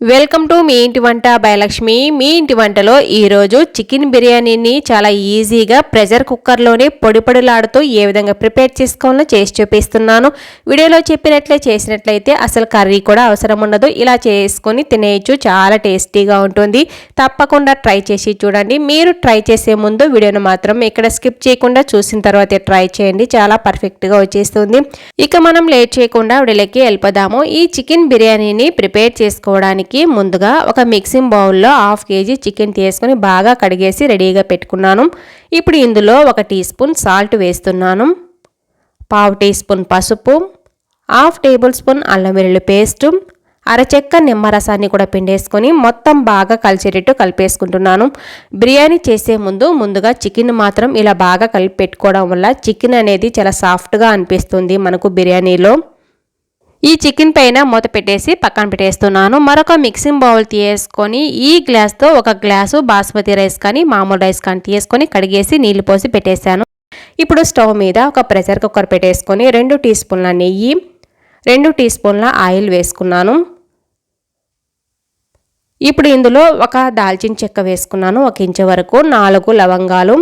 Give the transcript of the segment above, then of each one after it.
Welcome to me ఇంటి వంట భయలక్ష్మి మీ ఇంటి వంటలో ఈరోజు చికెన్ బిర్యానీని చాలా ఈజీగా ప్రెషర్ కుక్కర్లోనే పొడి పొడిలాడుతూ ఏ విధంగా ప్రిపేర్ చేసుకోవాలో చేసి చూపిస్తున్నాను. వీడియోలో చెప్పినట్లే చేసినట్లయితే అసలు కర్రీ కూడా అవసరం ఉండదు. ఇలా చేసుకొని తినేయచ్చు. చాలా టేస్టీగా ఉంటుంది. తప్పకుండా ట్రై చేసి చూడండి. మీరు ట్రై చేసే ముందు వీడియోను మాత్రం ఇక్కడ స్కిప్ చేయకుండా చూసిన తర్వాత ట్రై చేయండి. చాలా పర్ఫెక్ట్గా వచ్చేస్తుంది. ఇక మనం లేట్ చేయకుండా వీడియోలోకి వెళ్ళిపోదాము. ఈ చికెన్ బిర్యానీని ప్రిపేర్ చేసుకోవడానికి చేయడానికి ముందుగా ఒక మిక్సింగ్ బౌల్లో హాఫ్ కేజీ చికెన్ తీసుకొని బాగా కడిగేసి రెడీగా పెట్టుకున్నాను. ఇప్పుడు ఇందులో ఒక టీ స్పూన్ సాల్ట్ వేస్తున్నాను. పావు టీ స్పూన్ పసుపు హాఫ్ టేబుల్ స్పూన్ అల్లం వెల్లుల్లి పేస్టు అరచెక్క నిమ్మరసాన్ని కూడా పిండేసుకొని మొత్తం బాగా కలిసేటట్టు కలిపేసుకుంటున్నాను. బిర్యానీ చేసే ముందు ముందుగా చికెన్ మాత్రం ఇలా బాగా కలిపి పెట్టుకోవడం వల్ల చికెన్ అనేది చాలా సాఫ్ట్గా అనిపిస్తుంది మనకు బిర్యానీలో. ఈ చికెన్ పైన మూత పెట్టేసి పక్కన పెట్టేస్తున్నాను. మరొక మిక్సింగ్ బౌల్ తీసుకొని ఈ గ్లాస్తో ఒక గ్లాసు బాస్మతి రైస్ కానీ మామూలు రైస్ కానీ తీసుకొని కడిగేసి నీళ్ళు పోసి పెట్టేశాను. ఇప్పుడు స్టవ్ మీద ఒక ప్రెషర్ కుక్కర్ పెట్టేసుకొని రెండు టీ స్పూన్ల నెయ్యి రెండు టీ స్పూన్ల ఆయిల్ వేసుకున్నాను. ఇప్పుడు ఇందులో ఒక దాల్చిన చెక్క వేసుకున్నాను ఒక ఇంచు వరకు నాలుగు లవంగాలు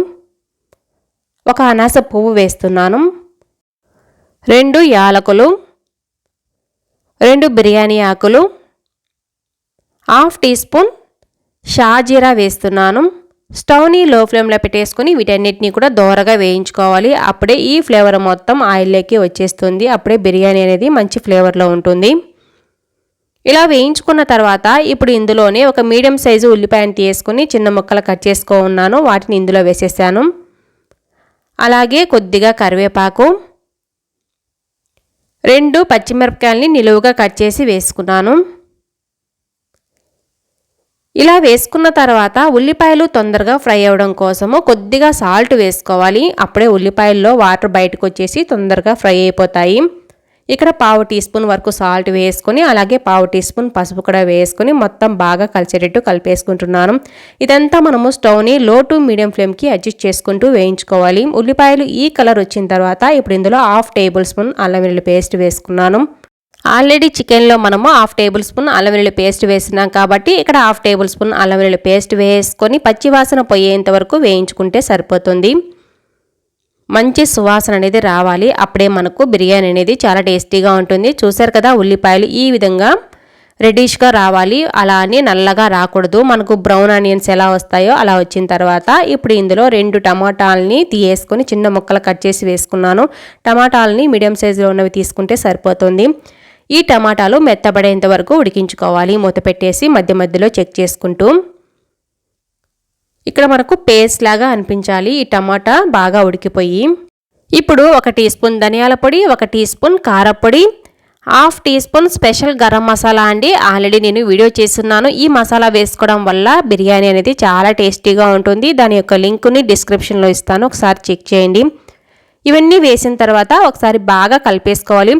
ఒక అనాస పువ్వు వేస్తున్నాను రెండు యాలకులు రెండు బిర్యానీ ఆకులు హాఫ్ టీ స్పూన్ షాజీరా వేస్తున్నాను. స్టవ్ని లో ఫ్లేమ్లో పెట్టేసుకుని వీటన్నిటిని కూడా దోరగా వేయించుకోవాలి. అప్పుడే ఈ ఫ్లేవర్ మొత్తం ఆయిల్లోకి వచ్చేస్తుంది. అప్పుడే బిర్యానీ అనేది మంచి ఫ్లేవర్లో ఉంటుంది. ఇలా వేయించుకున్న తర్వాత ఇప్పుడు ఇందులోనే ఒక మీడియం సైజు ఉల్లిపాయను తీసుకుని చిన్న ముక్కలు కట్ చేసుకో ఉన్నాను వాటిని ఇందులో వేసేసాను. అలాగే కొద్దిగా కరివేపాకు రెండు పచ్చిమిరపకాయలని నిలువుగా కట్ చేసి వేసుకున్నాను. ఇలా వేసుకున్న తర్వాత ఉల్లిపాయలు తొందరగా ఫ్రై అవ్వడం కోసము కొద్దిగా సాల్ట్ వేసుకోవాలి. అప్పుడే ఉల్లిపాయల్లో వాటర్ బయటకు వచ్చేసి తొందరగా ఫ్రై అయిపోతాయి. ఇక్కడ పావు టీ స్పూన్ వరకు సాల్ట్ వేసుకొని అలాగే పావు టీ స్పూన్ పసుపు కూడా వేసుకొని మొత్తం బాగా కలిసేటట్టు కలిపేసుకుంటున్నాను. ఇదంతా మనము స్టవ్ని లో టు మీడియం ఫ్లేమ్కి అడ్జస్ట్ చేసుకుంటూ వేయించుకోవాలి. ఉల్లిపాయలు ఈ కలర్ వచ్చిన తర్వాత ఇప్పుడు ఇందులో హాఫ్ టేబుల్ స్పూన్ అల్లం వెల్లుల్లి పేస్ట్ వేసుకున్నాను. ఆల్రెడీ చికెన్లో మనము హాఫ్ టేబుల్ స్పూన్ అల్లం వెల్లుల్లి పేస్ట్ వేసినాం కాబట్టి ఇక్కడ హాఫ్ టేబుల్ స్పూన్ అల్లం వెల్లుల్లి పేస్ట్ వేసుకొని పచ్చివాసన పోయేంత వరకు వేయించుకుంటే సరిపోతుంది. మంచి సువాసన అనేది రావాలి. అప్పుడే మనకు బిర్యానీ అనేది చాలా టేస్టీగా ఉంటుంది. చూసారు కదా ఉల్లిపాయలు ఈ విధంగా రెడిష్గా రావాలి. అలా అని నల్లగా రాకూడదు. మనకు బ్రౌన్ ఆనియన్స్ ఎలా వస్తాయో అలా వచ్చిన తర్వాత ఇప్పుడు ఇందులో రెండు టమాటాలని తీయేసుకొని చిన్న ముక్కలు కట్ చేసి వేసుకున్నాను. టమాటాలని మీడియం సైజులో ఉన్నవి తీసుకుంటే సరిపోతుంది. ఈ టమాటాలు మెత్తబడేంత వరకు ఉడికించుకోవాలి. మూత పెట్టేసి మధ్య మధ్యలో చెక్ చేసుకుంటూ ఇక్కడ మనకు పేస్ట్ లాగా అనిపించాలి. ఈ టమాటా బాగా ఉడికిపోయి ఇప్పుడు ఒక టీ స్పూన్ ధనియాల పొడి ఒక టీ స్పూన్ కారపొడి half teaspoon special garam masala అండి. ఆల్రెడీ నేను వీడియో చేస్తున్నాను. ఈ మసాలా వేసుకోవడం వల్ల బిర్యానీ అనేది చాలా టేస్టీగా ఉంటుంది. దాని యొక్క లింక్ని డిస్క్రిప్షన్లో ఇస్తాను. ఒకసారి చెక్ చేయండి. ఇవన్నీ వేసిన తర్వాత ఒకసారి బాగా కలిపేసుకోవాలి.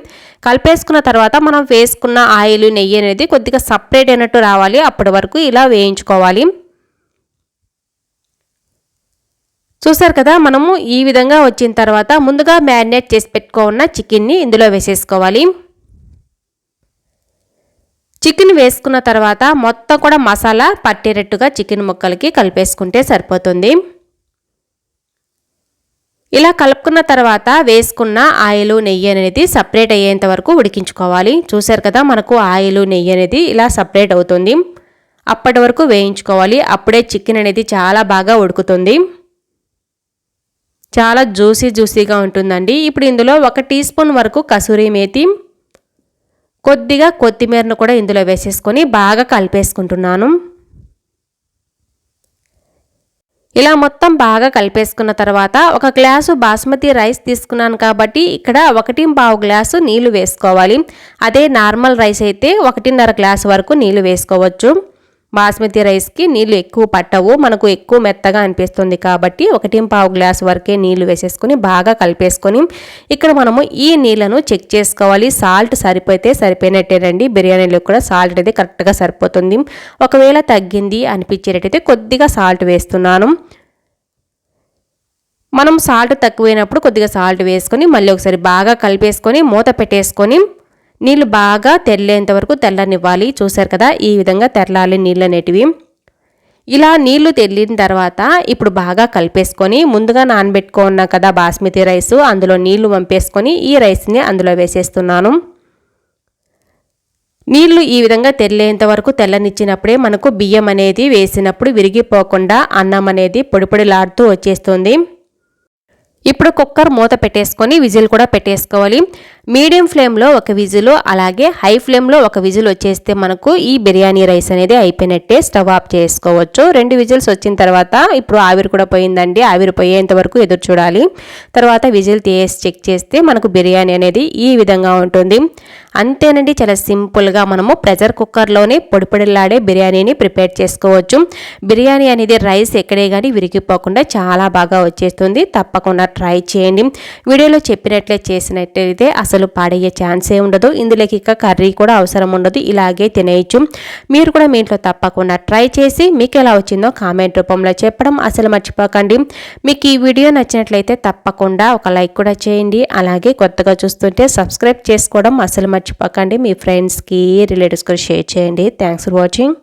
కలిపేసుకున్న తర్వాత మనం వేసుకున్న ఆయిల్ నెయ్యి అనేది కొద్దిగా సపరేట్ అయినట్టు రావాలి. అప్పటి వరకు ఇలా వేయించుకోవాలి. చూసారు కదా మనము ఈ విధంగా వచ్చిన తర్వాత ముందుగా మ్యారినేట్ చేసి పెట్టుకున్న చికెన్ని ఇందులో వేసేసుకోవాలి. చికెన్ వేసుకున్న తర్వాత మొత్తం కూడా మసాలా పట్టేటట్టుగా చికెన్ ముక్కలకి కలిపేసుకుంటే సరిపోతుంది. ఇలా కలుపుకున్న తర్వాత వేసుకున్న ఆయిల్ నెయ్యి అనేది సపరేట్ అయ్యేంత వరకు ఉడికించుకోవాలి. చూసారు కదా మనకు ఆయిల్ నెయ్యి అనేది ఇలా సపరేట్ అవుతుంది. అప్పటి వరకు వేయించుకోవాలి. అప్పుడే చికెన్ అనేది చాలా బాగా ఉడుకుతుంది. చాలా జ్యూసీ జ్యూసీగా ఉంటుందండి. ఇప్పుడు ఇందులో ఒక టీ స్పూన్ వరకు కసూరి మేతి కొద్దిగా కొత్తిమీరను కూడా ఇందులో వేసేసుకొని బాగా కలిపేసుకుంటున్నాను. ఇలా మొత్తం బాగా కలిపేసుకున్న తర్వాత ఒక గ్లాసు బాస్మతి రైస్ తీసుకున్నాను కాబట్టి ఇక్కడ ఒకటి పావు గ్లాసు నీళ్ళు వేసుకోవాలి. అదే నార్మల్ రైస్ అయితే ఒకటిన్నర గ్లాసు వరకు నీళ్ళు వేసుకోవచ్చు. బాస్మతి రైస్కి నీళ్ళు ఎక్కువ పట్టవు మనకు ఎక్కువ మెత్తగా అనిపిస్తుంది కాబట్టి ఒకటి పావు గ్లాస్ వరకే నీళ్ళు వేసేసుకొని బాగా కలిపేసుకొని ఇక్కడ మనము ఈ నీళ్ళను చెక్ చేసుకోవాలి. సాల్ట్ సరిపోతే సరిపోయినట్టేనండి. బిర్యానీలో కూడా సాల్ట్ అనేది కరెక్ట్గా సరిపోతుంది. ఒకవేళ తగ్గింది అనిపించేటట్టయితే కొద్దిగా సాల్ట్ వేస్తున్నాను. మనం సాల్ట్ తక్కువైనప్పుడు కొద్దిగా సాల్ట్ వేసుకొని మళ్ళీ ఒకసారి బాగా కలిపేసుకొని మూత పెట్టేసుకొని నీళ్ళు బాగా తెల్లేంత వరకు తెల్లనివ్వాలి. చూశారు కదా ఈ విధంగా తెల్లాలి నీళ్ళు అనేటివి ఇలా నీళ్ళు తెల్లిన తర్వాత ఇప్పుడు బాగా కలిపేసుకొని ముందుగా నానబెట్టుకున్నా కదా బాస్మతి రైస్ అందులో నీళ్ళు వంపేసుకొని ఈ రైస్ని అందులో వేసేస్తున్నాను. నీళ్ళు ఈ విధంగా తెల్లేంత వరకు తెల్లనిచ్చినప్పుడే మనకు బియ్యం అనేది వేసినప్పుడు విరిగిపోకుండా అన్నం అనేది పొడిపొడిలాడుతూ వచ్చేస్తుంది. ఇప్పుడు కుక్కర్ మూత పెట్టేసుకొని విజిల్ కూడా పెట్టేసుకోవాలి. మీడియం ఫ్లేమ్లో ఒక విజిల్ అలాగే హై ఫ్లేమ్లో ఒక విజిల్ వచ్చేస్తే మనకు ఈ బిర్యానీ రైస్ అనేది అయిపోయినట్టే స్టవ్ ఆఫ్ చేసుకోవచ్చు. రెండు విజిల్స్ వచ్చిన తర్వాత ఇప్పుడు ఆవిరి కూడా పోయిందండి. ఆవిరి పోయేంత వరకు ఎదురు చూడాలి. తర్వాత విజిల్ తీసి చెక్ చేస్తే మనకు బిర్యానీ అనేది ఈ విధంగా ఉంటుంది. అంతేనండి. చాలా సింపుల్గా మనము ప్రెషర్ కుక్కర్లోనే పొడిపొడిలాడే బిర్యానీని ప్రిపేర్ చేసుకోవచ్చు. బిర్యానీ అనేది రైస్ ఎక్కడే కానీ విరిగిపోకుండా చాలా బాగా వచ్చేస్తుంది. తప్పకుండా ట్రై చేయండి. వీడియోలో చెప్పినట్లే చేసినట్లయితే అసలు పాడయ్యే ఛాన్సే ఉండదు. ఇందులోకి ఇక కర్రీ కూడా అవసరం ఉండదు. ఇలాగే తినేయచ్చు. మీరు కూడా మీ ఇంట్లో తప్పకుండా ట్రై చేసి మీకు ఎలా వచ్చిందో కామెంట్ రూపంలో చెప్పడం అసలు మర్చిపోకండి. మీకు ఈ వీడియో నచ్చినట్లయితే తప్పకుండా ఒక లైక్ కూడా చేయండి. అలాగే కొత్తగా చూస్తుంటే సబ్స్క్రైబ్ చేసుకోవడం అసలు మర్చిపోకండి. మీ ఫ్రెండ్స్కి రిలేటివ్స్కి షేర్ చేయండి. Thanks for watching